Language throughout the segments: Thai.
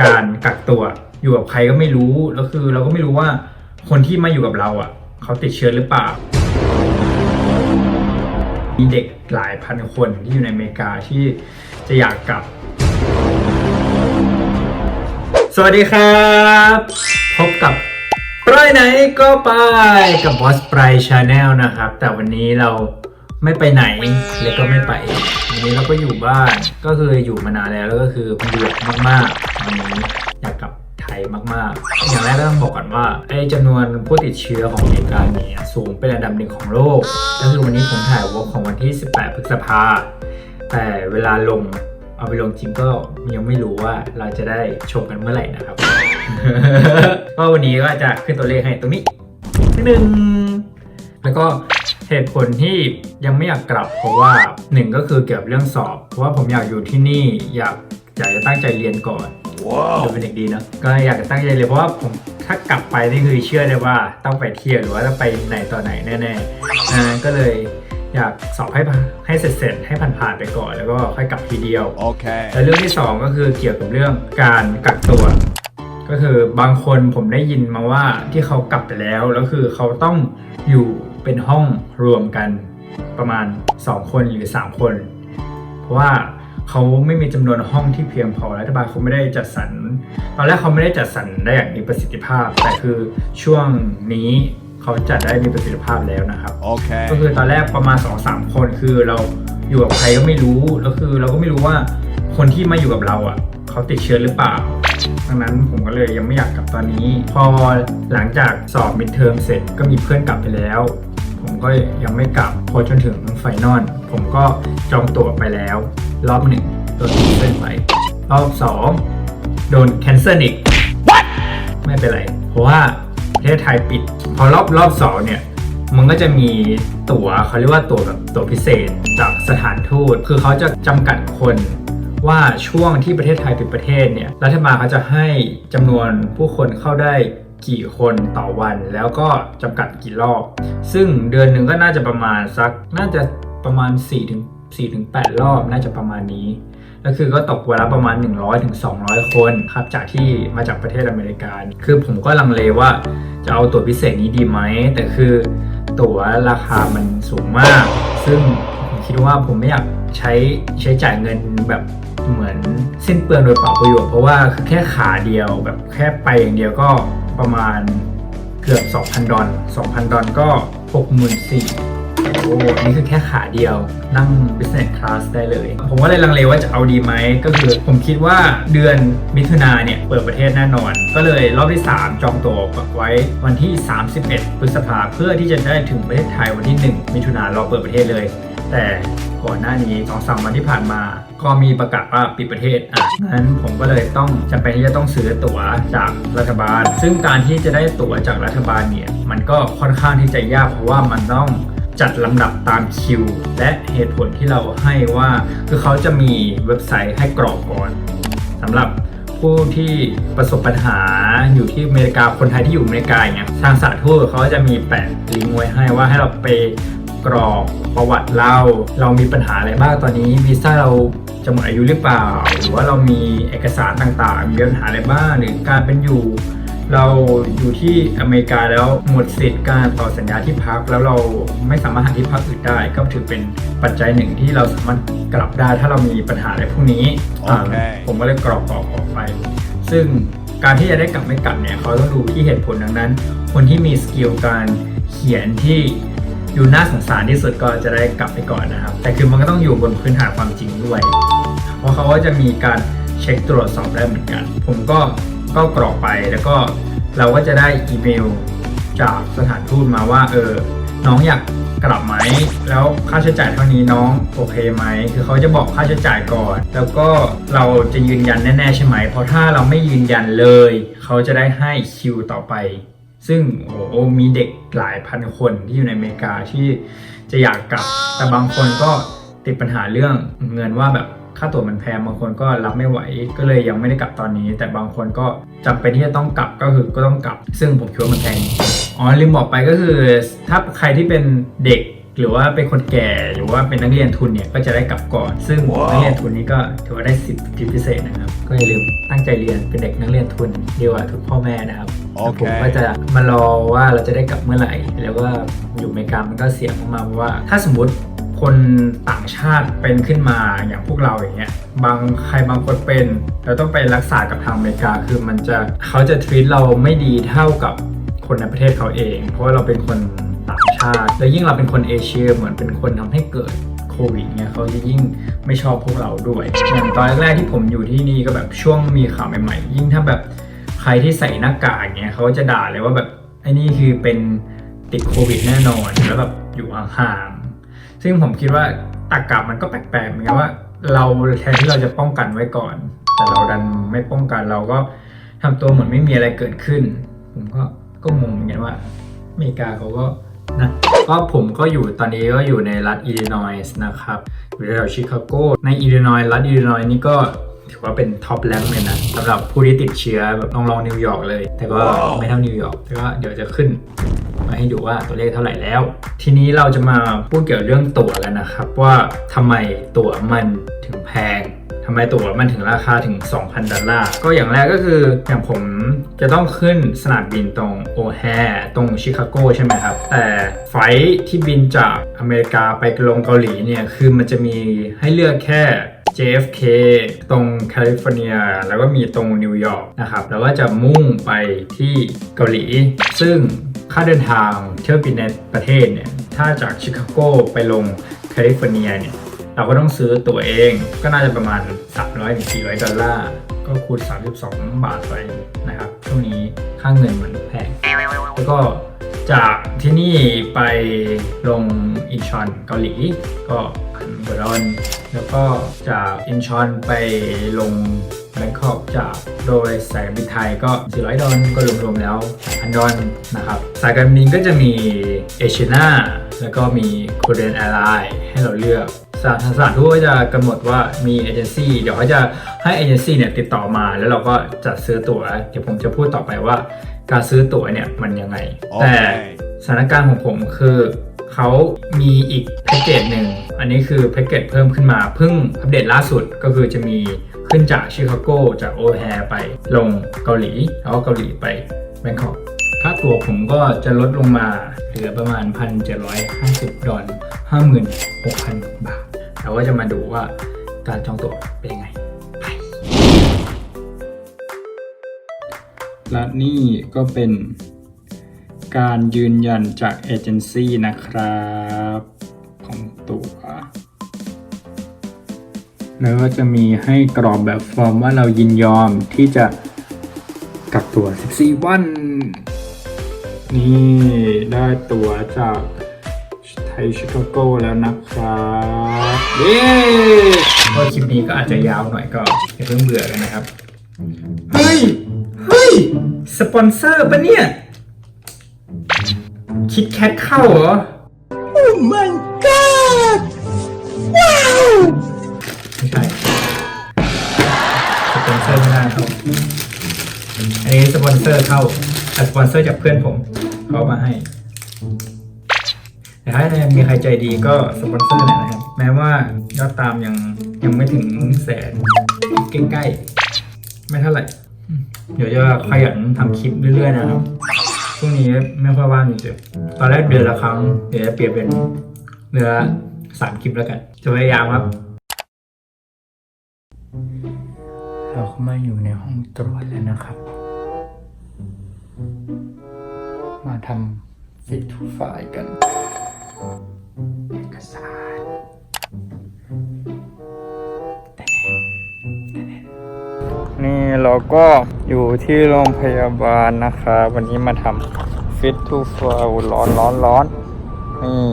การกักตัวอยู่กับใครก็ไม่รู้แล้วคือ เราก็ไม่รู้ว่าคนที่มาอยู่กับเราอะ เขาติดเชื้อหรือเปล่า มีเด็กหลายพันคนที่อยู่ในอเมริกาที่จะอยากกลับ สวัสดีครับ พบกับไปไหนก็ไปกับบอสไปรายชาแนลนะครับ แต่วันนี้เราไม่ไปไหนและก็ไม่ไปวันนี้เราก็อยู่บ้านก็คืออยู่มานานแล้วแล้วก็คือเบื่อมากๆ วันนี้อยากกลับไทยมากๆ อย่างแรกก็ต้องบอกก่อนว่าไอ้จำนวนผู้ติดเชื้อของอเมริกาเนี่ยสูงเป็นอันดับหนึ่งของโลกก็คือวันนี้ผมถ่ายวอล์กของวันที่ 18 พฤษภา แต่เวลาลงเอาไปลงจริงก็ยังไม่รู้ว่าเราจะได้ชมกันเมื่อไหร่นะครับ ก็วันนี้ก็จะขึ้นตัวเลขให้ตรงนี้หนึ่งแล้วก็เหตุผลที่ยังไม่อยากกลับ เพราะว่าหนึ่งก็คือเกี่ยวกับเรื่องสอบ เพราะว่าผมอยากอยู่ที่นี่อยากอยากจะตั้งใจเรียนก่อน ดูเป็นเด็กดีเนอะก็อยากจะตั้งใจเรียนเพราะว่าผมถ้ากลับไปนี่คือเชื่อได้ว่าต้องไปเที่ยวหรือว่าต้องไปไหนต่อไหนแน่ๆอ่าก็เลยอยากสอบให้ผ่านให้เสร็จๆให้ผ่านๆไปก่อน แล้วก็ค่อยกลับทีเดียว Okay. และเรื่องที่สองก็คือเกี่ยวกับเรื่องการกักตัวก็คือบางคนผมได้ยินมาว่าที่เขากลับไปแล้วแล้วคือเขาต้องอยู่เป็นห้องรวมกันประมาณ 2 คนหรือ 3 คน เพราะว่า เขาไม่มีจำนวนห้องที่เพียงพอรัฐบาลเขาไม่ได้จัดสรรตอนแรกเขาไม่ได้จัดสรรได้อย่างมีประสิทธิภาพ แต่คือช่วงนี้เขาจัดได้มีประสิทธิภาพแล้วนะครับ Okay. ก็คือตอนแรกประมาณ2อสามคนคือเราอยู่กับใครก็ไม่รู้แล้วคือเราก็ไม่รู้ว่าคนที่มาอยู่กับเราอะเขาติดเชื้อหรือเปล่าดังนั้นผมก็เลยยังไม่อยากกลับตอนนี้ พอหลังจากสอบมิดเทอมเสร็จก็มีเพื่อนกลับไปแล้วผมก็ยังไม่กลับพอจนถึงไฟนอลผมก็จองตั๋วไปแล้ว รอบหนึ่งโดนแคนเซิลไปรอบสองโดนแคนเซิลอีกไม่เป็นไร เพราะว่าประเทศไทยปิด พอรอบรอบสองเนี่ยมันก็จะมีตั๋วเขาเรียกว่าตั๋วแบบตั๋วพิเศษจากสถานทูต คือเขาจะจำกัดคนว่าช่วงที่ประเทศไทยปิดประเทศเนี่ยรัฐบาลเขาจะให้จำนวนผู้คนเข้าได้กี่คนต่อวันแล้วก็จำกัดกี่รอบ ซึ่งเดือนหนึ่งก็น่าจะประมาณสักน่าจะประมาณ4ถึง 4ถึง8รอบน่าจะประมาณนี้ ก็คือก็ตกวันละประมาณ 100ถึง200 คนครับจากที่มาจากประเทศอเมริกาคือผมก็ลังเลว่าจะเอาตั๋วพิเศษนี้ดีไหม แต่คือตั๋วราคามันสูงมาก ซึ่งผมคิดว่าผมไม่อยากใช้ใช้จ่ายเงินแบบเหมือนสิ้นเปลืองโดยเปล่าประโยชน์เพราะว่าแค่ขาเดียวแบบแค่ไปอย่างเดียวก็ประมาณเกือบ 2,000 ดอล2,000 ดอลก็ 64,000 โอ้โหนี่คือแค่ขาเดียวนั่ง business class ได้เลย ผมก็เลยลังเลว่าจะเอาดีไหมก็คือ ผมคิดว่าเดือนมิถุนาเนี่ย เปิดประเทศแน่นอน ก็เลยรอบที่ 3 จองตัวไว้วันที่ 31 พฤษภาเพื่อที่จะได้ถึงประเทศไทยวันที่ 1 มิถุนาเราเปิดประเทศเลย แต่ก่อนหน้านี้2องสามวันที่ผ่านมา ก็มีประกาศว่าปิดประเทศอะงั้นผมก็เลยต้องจำเป็นที่จะต้องซื้อตั๋วจากรัฐบาล ซึ่งการที่จะได้ตั๋วจากรัฐบาลเนี่ยมันก็ค่อนข้างที่จะยากเพราะว่ามันต้อง จัดลำดับตามคิว และเหตุผลที่เราให้ว่า คือเขาจะมีเว็บไซต์ให้กรอกก่อนสำหรับผู้ที่ประสบปัญหาอยู่ที่อเมริกาคนไทยที่อยู่อเมริกาอย่างเงี้ยทางสาธารณทูตเขาจะมีแปะลิงก์ไว้ให้ว่าให้เราไปกรอกประวัติเรา เรามีปัญหาอะไรบ้างตอนนี้วีซ่าเราจะหมดอายุหรือเปล่า หรือว่าเรามีเอกสารต่างๆ มีปัญหาอะไรบ้างหรือการเป็นอยู่ เราอยู่ที่อเมริกาแล้วหมดสิทธิ์การต่อสัญญาที่พัก แล้วเราไม่สามารถหาที่พักอื่นได้ ก็ถือเป็นปัจจัยหนึ่งที่เราสามารถกลับได้ถ้าเรามีปัญหาอะไรพวกนี้อ่าโอเคผมก็เลยกรอกกรอกออกไป ซึ่งการที่จะได้กลับไม่กลับเนี่ยเขาต้องดูที่เหตุผลดังนั้น คนที่มีสกิลการเขียนที่อยู่น่าสงสารที่สุดก็จะได้กลับไปก่อนนะครับ แต่คือมันก็ต้องอยู่บนพื้นฐานความจริงด้วย เพราะเขาก็จะมีการเช็คตรวจสอบได้เหมือนกัน ผมก็ ก็กรอกไปแล้วก็เราก็จะได้อีเมลจากสถานทูตมาว่าเออน้องอยากกลับไหมแล้วค่าใช้จ่ายเท่านี้น้องโอเคไหมคือเขาจะบอกค่าใช้จ่ายก่อน แล้วก็เราจะยืนยันแน่ๆใช่ไหมเพราะถ้าเราไม่ยืนยันเลย เขาจะได้ให้คิวต่อไป ซึ่งโอ้โหมีเด็กหลายพันคนที่อยู่ในอเมริกาที่จะอยากกลับ แต่บางคนก็ติดปัญหาเรื่องเงินว่าแบบ ค่าตั๋วมันแพงบางคนก็รับไม่ไหว ก็เลยยังไม่ได้กลับตอนนี้ แต่บางคนก็จำเป็นที่จะต้องกลับก็คือก็ต้องกลับ ซึ่งผมคิดว่ามันแพงอ๋อลืมบอกไปก็คือถ้าใครที่เป็นเด็กหรือว่าเป็นคนแก่หรือว่าเป็นนักเรียนทุนเนี่ยก็จะได้กลับก่อน ซึ่งนักเรียนทุนนี้ก็ถือว่าได้สิทธิพิเศษนะครับ ก็อย่าลืมตั้งใจเรียนเป็นเด็กนักเรียนทุนดีกว่าทุกพ่อแม่นะครับโอเคผมก็จะมารอว่าเราจะได้กลับเมื่อไหร่ แล้วก็อยู่อเมริกามันก็เสี่ยงมากๆเพราะว่า ถ้าสมมติ คนต่างชาติเป็นขึ้นมาอย่างพวกเราอย่างเงี้ยบางใครบางคนเป็นเราต้องไปรักษากับทางอเมริกาคือมันจะเขาจะท e ี t เราไม่ดีเท่ากับคนในประเทศเขาเอง เพราะว่าเราเป็นคนต่างชาติ แล้วยิ่งเราเป็นคนเอเชียเหมือนเป็นคนทำให้เกิดโควิดเนี่ยเขาจะยิ่งไม่ชอบพวกเราด้วยอย่างตอนแรกๆที่ผมอยู่ที่นี่ก็แบบช่วงมีข่าวใหม่ๆ ยิ่งถ้าแบบใครที่ใส่หน้ากากเงี้ยเขาจะด่าเลยว่าแบบไอ้นี่คือเป็นติดโควิดแน่นอนแล้วแบบอยู่ห่าง ซึ่งผมคิดว่าตากามันก็แปลกๆเหมือนกันว่า เราแทนที่เราจะป้องกันไว้ก่อน แต่เราดันไม่ป้องกันเราก็ทำตัวเหมือนไม่มีอะไรเกิดขึ้น ผมก็ก็งงเหมือนกันว่าอเมริกาเขาก็นะก็ผมก็อยู่ตอนนี้ก็อยู่ในรัฐอิลลินอยส์นะครับอยู่แถวชิคาโกในอิลลินอยส์รัฐอิลลินอยส์นี่ก็ถือว่าเป็นท็อปแรงเลยนะสำหรับผู้ที่ติดเชื้อแบบลองลองนิวยอร์กเลย แต่ก็ไม่เท่านิวยอร์กแต่ก็เดี๋ยวจะขึ้น มาให้ดูว่าตัวเลขเท่าไหร่แล้ว ทีนี้เราจะมาพูดเกี่ยวกับเรื่องตั๋วแล้วนะครับ ว่าทำไมตั๋วมันถึงแพงทำไมตั๋วมันถึงราคาถึง 2,000 ดอลลาร์ ก็อย่างแรกก็คืออย่างผมจะต้องขึ้นสนามบินตรงโอแฮตรงชิคาโกใช่ไหมครับ แต่ไฟที่บินจากอเมริกาไปลงเกาหลีเนี่ย คือมันจะมีให้เลือกแค่ JFK ตรงแคลิฟอร์เนีย แล้วก็มีตรงนิวยอร์กนะครับ แล้วก็จะมุ่งไปที่เกาหลี ซึ่ง ค่าเดินทางเที่ยวบินในประเทศเนี่ย ถ้าจากชิคาโกไปลงแคลิฟอร์เนียเนี่ย เราก็ต้องซื้อตั๋วเอง ก็น่าจะประมาณ 300-400 ดอลลาร์ ก็คูณ 32 บาทไปนะครับ ช่วงนี้ค่าเงินมันแพง แล้วก็จากที่นี่ไปลงอินชอนเกาหลี ก็พันกว่าดอลแล้วก็จากอินชอนไปลง แบงคอกจากโดยสายการบินไทยก็400ดอลก็รวมๆแล้วพันดอลนะครับ สายการบินก็จะมีเอเชียนาแล้วก็มีโคเรนแอร์ไลน์ให้เราเลือกสถานสถานทูตก็จะกำหนดว่ามีเอเจนซี่เดี๋ยวเขาจะให้เอเจนซี่เนี่ยติดต่อมาแล้วเราก็จัดซื้อตั๋วเดี๋ยวผมจะพูดต่อไปว่า การซื้อตั๋วเนี่ยมันยังไง แต่สถานการณ์ของผมคือ เขามีอีกแพ็กเกจหนึ่ง อันนี้คือแพ็กเกจเพิ่มขึ้นมาเพิ่งอัปเดตล่าสุดก็คือจะมีขึ้นจากชิคาโกจากโอแฮไปลงเกาหลี แล้วก็เกาหลีไปแบงคอกค่าตั๋วผมก็จะลดลงมาเหลือประมาณ 1,750 ดอล56,000 บาท เราก็จะมาดูว่าการจองตั๋วเป็นยังไงไปและนี่ก็เป็น การยืนยันจากเอเจนซี่นะครับ ของตั๋วแล้วก็จะมีให้กรอกแบบฟอร์มว่าเรายินยอมที่จะกักตัว 14 วัน นี่ได้ตั๋วจากไทยชิคาโกแล้วนะครับเย้ก็คลิปนี้ก็อาจจะยาวหน่อยก็อย่าเพิ่งเบื่อกันนะครับ เฮ้ย เฮ้ย สปอนเซอร์ปะเนี่ย คิดแคทเข้าเหรอ Oh my god ว้าวไม่ใช่สปอนเซอร์ไม่ได้ครับอันนี้สปอนเซอร์เข้าแต่สปอนเซอร์จากเพื่อนผมเขาเอามาให้แต่ถ้ามีใครใจดีก็สปอนเซอร์หน่อยนะครับ แม้ว่ายอดตามยังยังไม่ถึงแสนใกล้ๆไม่เท่าไหร่ เดี๋ยวจะขยันทำคลิปเรื่อยๆนะครับ ช่วงนี้ไม่ค่อยว่างจริงๆตอนแรกเดือนละครั้งเดี๋ยวจะเปลี่ยนเป็นเดือนละสามคลิปแล้วกัน จะพยายามครับ เราเข้ามาอยู่ในห้องตรวจแล้วนะครับ มาทำฟิตทูไฟล์กันเอกสาร นี่เราก็อยู่ที่โรงพยาบาลนะครับวันนี้มาทำฟิตทูฟอร์ร้อนร้อนร้อนนี่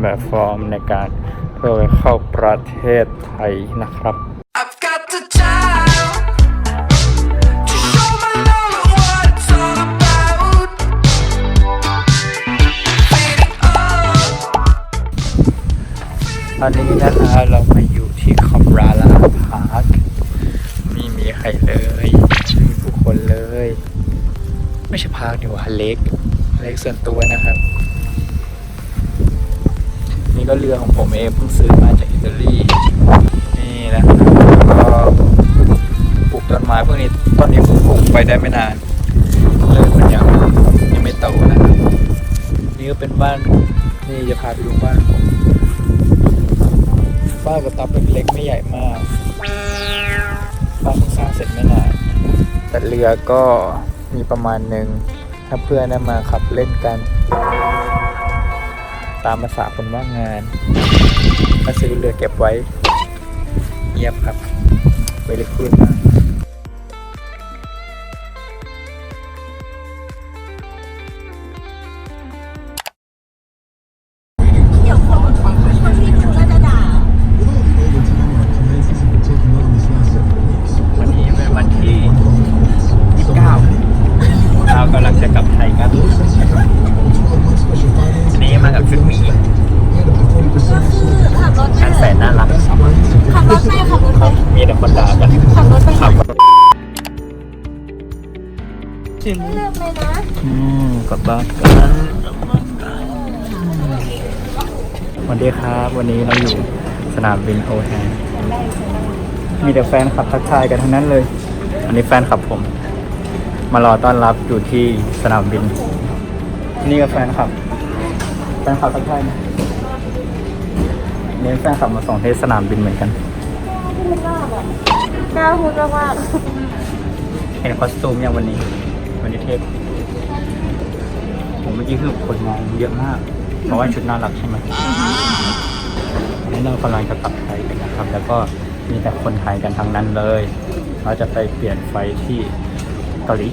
แบบฟอร์มในการเพื่อไปเข้าประเทศไทยนะครับ I've got the time to show my love what it's all about. Feed it up. ตอนนี้นะคะเรามาอยู่ที่คอมราลาพาร์คไม่มี ใครเลยไม่มีผู้คนเลย ไม่ใช่พาร์คดีกว่าเล็กเล็กส่วนตัวนะครับ นี่ก็เรือของผมเองเพิ่งซื้อมาจากอิตาลีนี่นะครับแล้วก็ปลูกต้นไม้พวกนี้ตอนนี้ผมปลูกไปได้ไม่นานเลยมันยังยังไม่โตนะนี่ก็เป็นบ้านนี่จะพาไปดูบ้านผมบ้านกระต๊อบเล็กๆไม่ใหญ่มาก บ้านเพิ่งสร้างเสร็จไม่นานแต่เรือก็มีประมาณหนึ่งถ้าเพื่อนมาขับเล่นกัน ตามภาษาคนว่างงานมาซื้อเรือเก็บไว้เยียบครับไปเลยคุณมาก เลยนะอืมกลับบ้านกันสวัสดีครับ วันนี้เราอยู่สนามบินโอแฮนมีแต่แฟนขับทักทายกันทั้งนั้นเลย อันนี้แฟนขับผม มารอต้อนรับอยู่ที่สนามบิน นี่ก็แฟนขับ แฟนขับทักทายนะนี่แฟนขับมาส่งที่สนามบินเหมือนกันกล้าพูดมากเห็นคอสตูมยังวันนี้ วันนี้เทพผมเมื่อกี้คือคนมองเยอะมาก เพราะว่าชุดน่ารักใช่ไหมนี่เรากำลังจะกลับไทยกันนะครับ แล้วก็มีแต่คนไทยกันทั้งนั้นเลย เราจะไปเปลี่ยนไฟที่เกาหลี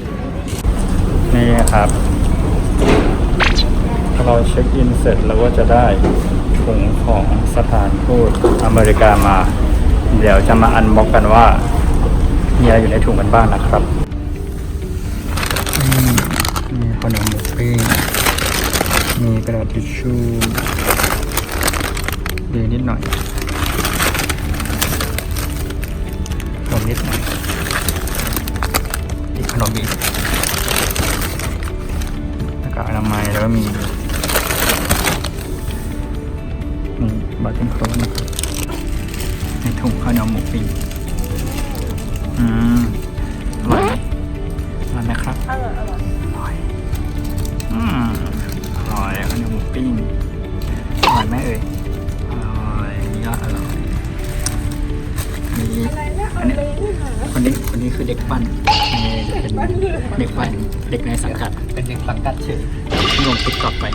นี่ครับพอเราเช็คอินเสร็จเราก็จะได้ถุงของสถานทูตอเมริกามา เดี๋ยวจะมาอันบ็อกกันว่ามีอะไรอยู่ในถุงกันบ้างนะครับ ขนมหมูปิ้งมีกระดาษทิชชู่ดีนิดหน่อยขนมนิดหน่อยอีกขนมอีกหน้ากากอนามัยแล้วก็มีนี่บัตเทิลโครนนะครับในถุงข้าวเหนียวหมูปิ้งอืม ปั้นนี่จะเป็นเด็กปั้นเด็กในสังกัด เป็นเด็กสังกัดเฉยลงติ๊กต็อกไป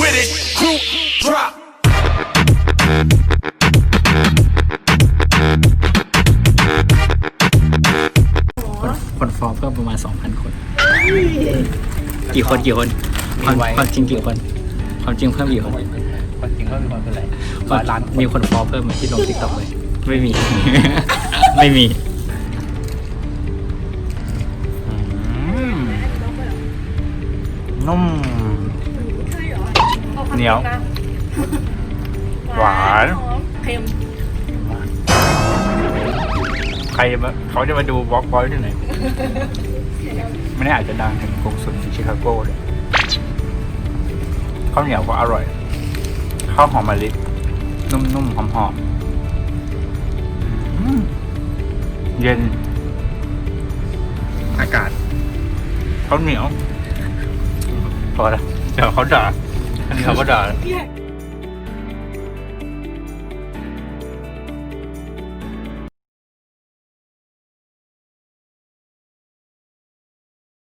With it, group drop. คนคนฟอลเพิ่มประมาณ 2,000 คน กี่คนกี่คนความความจริงกี่คน ความจริงเพิ่มกี่คนคนจริงก็มีคนเป็นไรร้อยล้านมีคนฟอลเพิ่มมาที่ลงทิกตอกเลย ไม่มี ไม่มีอืมนุ่ม เหนียว หวาน เค็มใครมาเขาจะมาดูวอล์กบอยที่ไหน ไม่ได้อาจจะดังถึงกรุงสุดชิคาโกเลยข้าวเหนียวก็อร่อย ข้าวหอมมะลิ นุ่มๆ หอมๆอืม เย็น อากาศข้าวเหนียวพอละเดี๋ยวเขาด่าอันนี้เขาก็ด่าอยาก